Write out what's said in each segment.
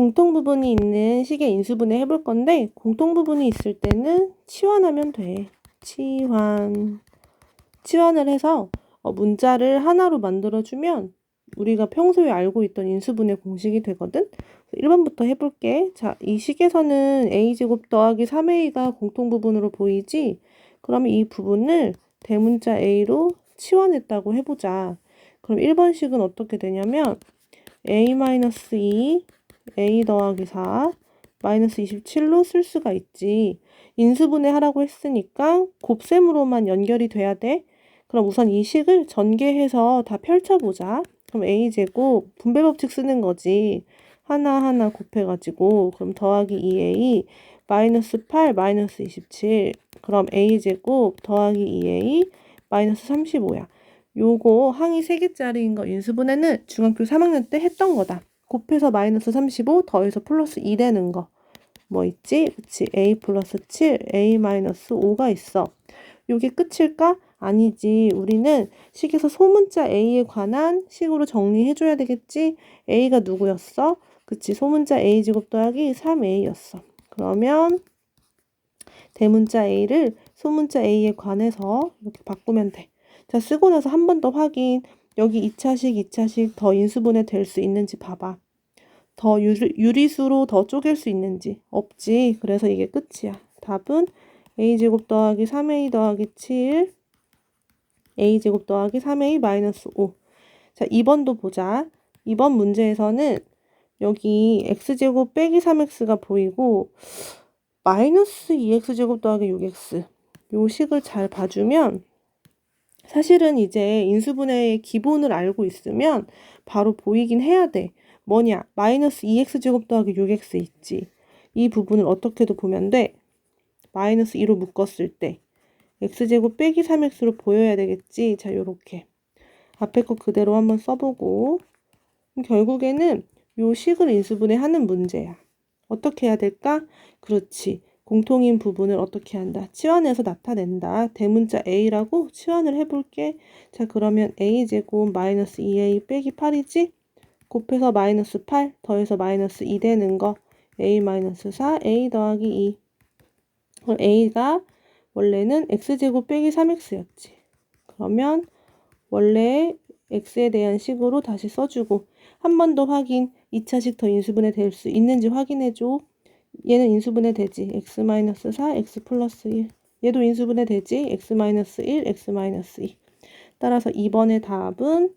공통 부분이 있는 식의 인수분해 해볼 건데 공통 부분이 있을 때는 치환하면 돼. 치환. 치환을 해서 어, 문자를 하나로 만들어주면 우리가 평소에 알고 있던 인수분해 공식이 되거든. 1번부터 해볼게. 자, 이 식에서는 a제곱 더하기 3a가 공통 부분으로 보이지? 그러면 이 부분을 대문자 a로 치환했다고 해보자. 그럼 1번 식은 어떻게 되냐면 a-2 a 더하기 4 마이너스 27로 쓸 수가 있지. 인수분해 하라고 했으니까 곱셈으로만 연결이 돼야 돼. 그럼 우선 이 식을 전개해서 다 펼쳐보자. 그럼 a제곱 분배 법칙 쓰는 거지. 하나하나 곱해가지고 그럼 더하기 2a 마이너스 8 마이너스 27 그럼 a제곱 더하기 2a 마이너스 35야. 요거 항이 3개짜리인 거 인수분해는 중학교 3학년 때 했던 거다. 곱해서 마이너스 35 더해서 플러스 2 되는 거. 뭐 있지? 그치. a 플러스 7, a 마이너스 5가 있어. 요게 끝일까? 아니지. 우리는 식에서 소문자 a에 관한 식으로 정리해줘야 되겠지? a가 누구였어? 그치. 소문자 a제곱 더하기 3a였어. 그러면 대문자 a를 소문자 a에 관해서 이렇게 바꾸면 돼. 자, 쓰고 나서 한 번 더 확인. 여기 2차식, 2차식 더 인수분해 될 수 있는지 봐봐. 더 유리, 유리수로 더 쪼갤 수 있는지 없지. 그래서 이게 끝이야. 답은 a제곱 더하기 3a 더하기 7 a제곱 더하기 3a 마이너스 5. 자, 2번도 보자. 2번 문제에서는 여기 x제곱 빼기 3x가 보이고 마이너스 2x제곱 더하기 6x 요 식을 잘 봐주면 사실은 이제 인수분해의 기본을 알고 있으면 바로 보이긴 해야 돼. 뭐냐? 마이너스 2x제곱 더하기 6x 있지. 이 부분을 어떻게도 보면 돼. 마이너스 2로 묶었을 때 x제곱 빼기 3x로 보여야 되겠지. 자, 요렇게. 앞에 거 그대로 한번 써보고 결국에는 요 식을 인수분해 하는 문제야. 어떻게 해야 될까? 그렇지. 공통인 부분을 어떻게 한다? 치환해서 나타낸다. 대문자 a라고 치환을 해볼게. 자, 그러면 a제곱 마이너스 2a 빼기 8이지? 곱해서 마이너스 8 더해서 마이너스 2 되는 거 a 마이너스 4 a 더하기 2 그럼 a가 원래는 x제곱 빼기 3x였지. 그러면 원래 x에 대한 식으로 다시 써주고 한 번 더 확인 2차식 더 인수분해 될 수 있는지 확인해줘. 얘는 인수분해 되지. x-4, x 플러스 1. 얘도 인수분해 되지. x-1, x-2. 따라서 2번의 답은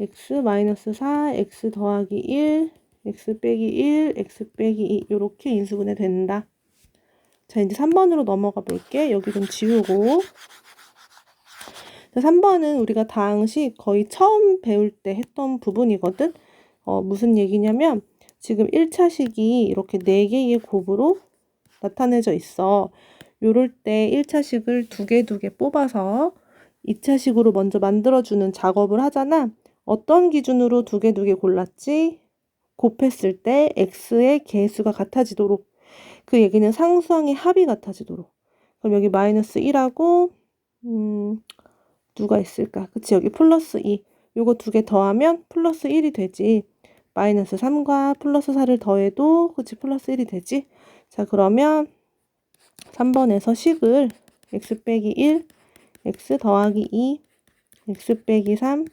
x-4, x 더하기 1, x 빼기 1, x 빼기 2 이렇게 인수분해 된다. 자, 이제 3번으로 넘어가 볼게. 여기 좀 지우고. 자, 3번은 우리가 당시 거의 처음 배울 때 했던 부분이거든. 어, 무슨 얘기냐면 지금 1차식이 이렇게 4개의 곱으로 나타내져 있어. 요럴 때 1차식을 두 개 두 개 뽑아서 2차식으로 먼저 만들어주는 작업을 하잖아. 어떤 기준으로 두 개 두 개 골랐지? 곱했을 때 x의 개수가 같아지도록. 그 얘기는 상수항의 합이 같아지도록. 그럼 여기 마이너스 1하고 음, 누가 있을까? 그치 여기 플러스 2. 요거 두 개 더하면 플러스 1이 되지. 마이너스 3과 플러스 4를 더해도 그치 플러스 1이 되지? 자 그러면 3번에서 식을 x 빼기 1, x 더하기 2, x 빼기 3,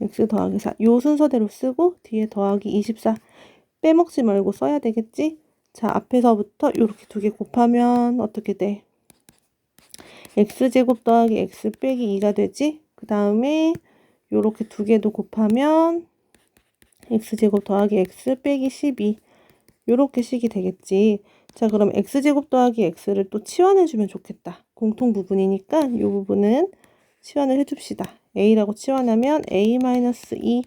x 더하기 4. 요 순서대로 쓰고 뒤에 더하기 24 빼먹지 말고 써야 되겠지? 자 앞에서부터 이렇게 두 개 곱하면 어떻게 돼? x제곱 더하기 x 빼기 2가 되지? 그 다음에 요렇게 두 개도 곱하면 x제곱 더하기 x 빼기 12 요렇게 식이 되겠지. 자 그럼 x제곱 더하기 x를 또 치환해주면 좋겠다. 공통 부분이니까 이 부분은 치환을 해줍시다. a라고 치환하면 a-2,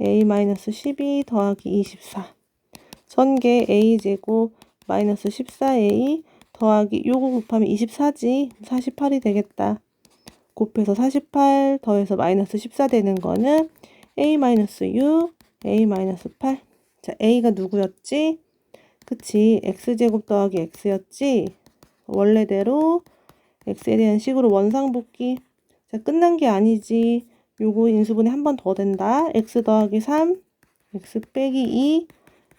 a-12 더하기 24 전개 a제곱 마이너스 14a 더하기 요거 곱하면 24지 48이 되겠다. 곱해서 48 더해서 마이너스 14 되는 거는 a-u a-8 자 a가 누구였지? 그치. X제곱 더하기 x였지? 원래대로 x에 대한 식으로 원상복귀. 자 끝난 게 아니지. 요거 인수분해 한 번 더 된다. X 더하기 3 x 빼기 2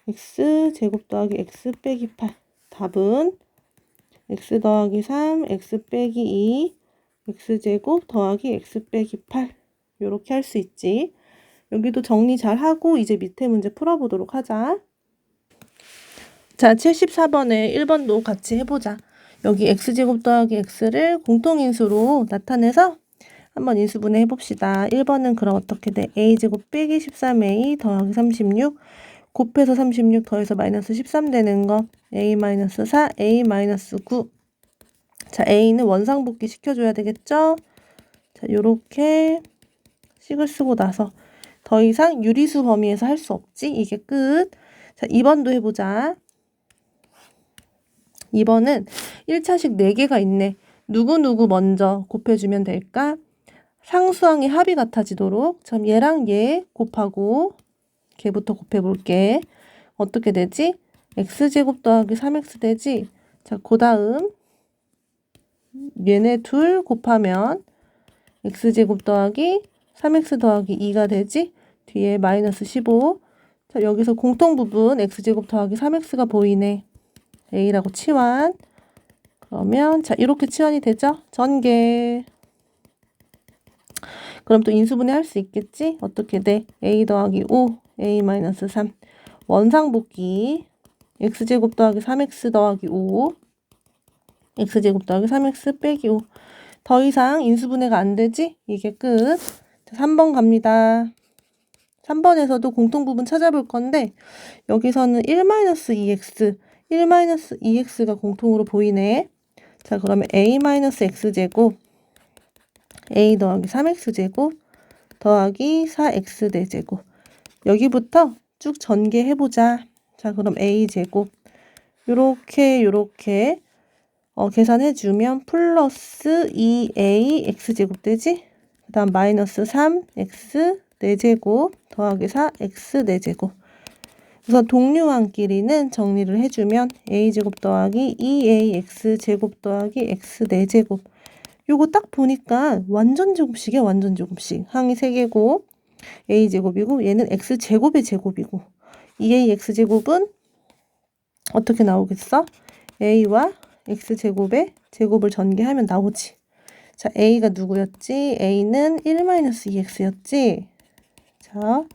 x 제곱 더하기 x 빼기 8 답은 x 더하기 3 x 빼기 2 x 제곱 더하기 x 빼기 8 요렇게 할 수 있지. 여기도 정리 잘 하고 이제 밑에 문제 풀어보도록 하자 자 74번에 1번도 같이 해보자 여기 x제곱 더하기 x를 공통인수로 나타내서 한번 인수분해 해봅시다. 1번은 그럼 어떻게 돼? a제곱 빼기 13a 더하기 36 곱해서 36 더해서 마이너스 13 되는 거 a 마이너스 4, a 마이너스 9 자, a는 원상복귀 시켜줘야 되겠죠? 자, 요렇게 식을 쓰고 나서 더 이상 유리수 범위에서 할 수 없지? 이게 끝. 자, 2번도 해보자. 2번은 1차식 4개가 있네. 누구누구 먼저 곱해주면 될까? 상수항의 합이 같아지도록 참 얘랑 얘 곱하고 걔부터 곱해볼게. 어떻게 되지? x제곱 더하기 3x 되지? 자, 그 다음 얘네 둘 곱하면 x제곱 더하기 3x 더하기 2가 되지? 뒤에 마이너스 15. 자, 여기서 공통 부분 x제곱 더하기 3x가 보이네. a라고 치환. 그러면 자, 이렇게 치환이 되죠? 전개. 그럼 또 인수분해 할 수 있겠지? 어떻게 돼? a 더하기 5, a 마이너스 3. 원상복귀. x제곱 더하기 3x 더하기 5. x제곱 더하기 3x 빼기 5. 더 이상 인수분해가 안 되지? 이게 끝. 자, 3번 갑니다. 3번에서도 공통 부분 찾아볼 건데 여기서는 1-2x, 1-2x가 공통으로 보이네. 자, 그러면 a-x제곱 a 더하기 3x제곱 더하기 4x 대제곱 여기부터 쭉 전개해 보자. 자, 그럼 a제곱 요렇게 요렇게 어, 계산해 주면 플러스 2a x제곱 되지? 그 다음 마이너스 3x 4제곱 더하기 4x 4제곱. 우선 동류항끼리는 정리를 해주면 a제곱 더하기 2ax 제곱 더하기 x 4제곱. 요거 딱 보니까 완전 제곱식이야 완전 제곱식 항이 3개고 a제곱이고 얘는 x제곱의 제곱이고 2ax제곱은 어떻게 나오겠어? a와 x제곱의 제곱을 전개하면 나오지. 자 a가 누구였지? a는 1-2x였지 자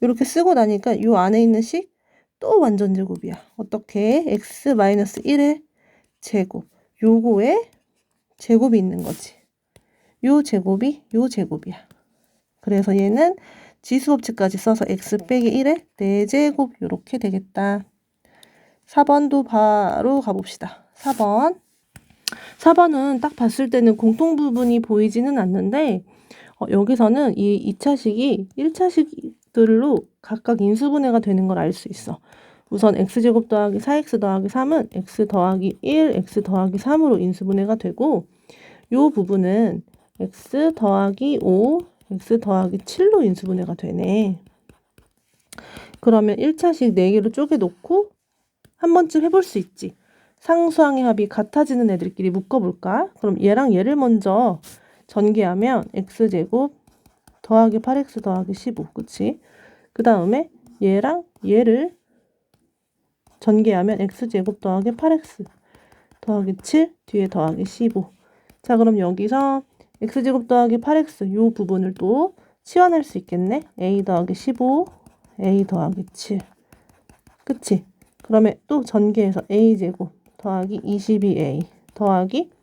이렇게 쓰고 나니까 요 안에 있는 식 또 완전 제곱이야. 어떻게? x-1의 제곱. 요거에 제곱이 있는 거지. 요 제곱이 요 제곱이야. 그래서 얘는 지수 법칙까지 써서 x 빼기 1의 4제곱 요렇게 되겠다. 4번도 바로 가봅시다. 4번. 4번은 딱 봤을 때는 공통 부분이 보이지는 않는데 어, 여기서는 이 2차식이 1차식들로 각각 인수분해가 되는 걸 알 수 있어. 우선 x제곱 더하기 4x 더하기 3은 x 더하기 1, x 더하기 3으로 인수분해가 되고 요 부분은 x 더하기 5, x 더하기 7로 인수분해가 되네. 그러면 1차식 4개로 쪼개놓고 한 번쯤 해볼 수 있지. 상수항의 합이 같아지는 애들끼리 묶어볼까? 그럼 얘랑 얘를 먼저 전개하면 x제곱 더하기 8x 더하기 15 그치? 그 다음에 얘랑 얘를 전개하면 x제곱 더하기 8x 더하기 7 뒤에 더하기 15. 자 그럼 여기서 x제곱 더하기 8x 요 부분을 또 치환할 수 있겠네. a 더하기 15 a 더하기 7 그치? 그러면 또 전개해서 a제곱 더하기 22a 더하기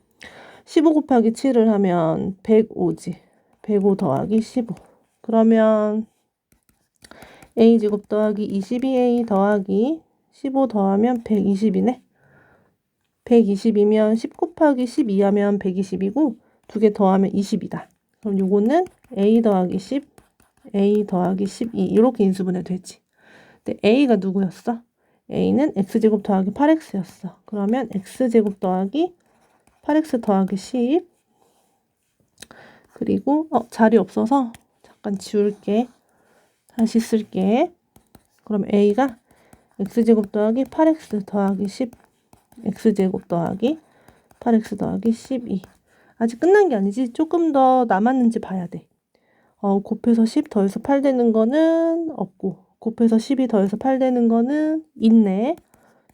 15 곱하기 7을 하면 105지. 105 더하기 15. 그러면 a제곱 더하기 22a 더하기 15 더하면 120이네. 120이면 10 곱하기 12 하면 120이고 두 개 더하면 20이다. 그럼 요거는 a 더하기 10, a 더하기 12 이렇게 인수분해 되지. 근데 a가 누구였어? a는 x제곱 더하기 8x였어. 그러면 x제곱 더하기 8x 더하기 10 그리고 어 자리 없어서 잠깐 지울게. 다시 쓸게. 그럼 a가 x제곱 더하기 8x 더하기 10 x제곱 더하기 8x 더하기 12 아직 끝난 게 아니지 조금 더 남았는지 봐야 돼 어, 곱해서 10 더해서 8 되는 거는 없고 곱해서 12 더해서 8 되는 거는 있네.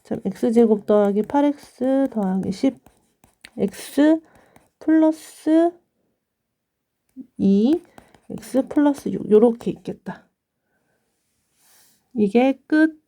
자, x제곱 더하기 8x 더하기 10 x 플러스 2 x 플러스 6 요렇게 있겠다. 이게 끝.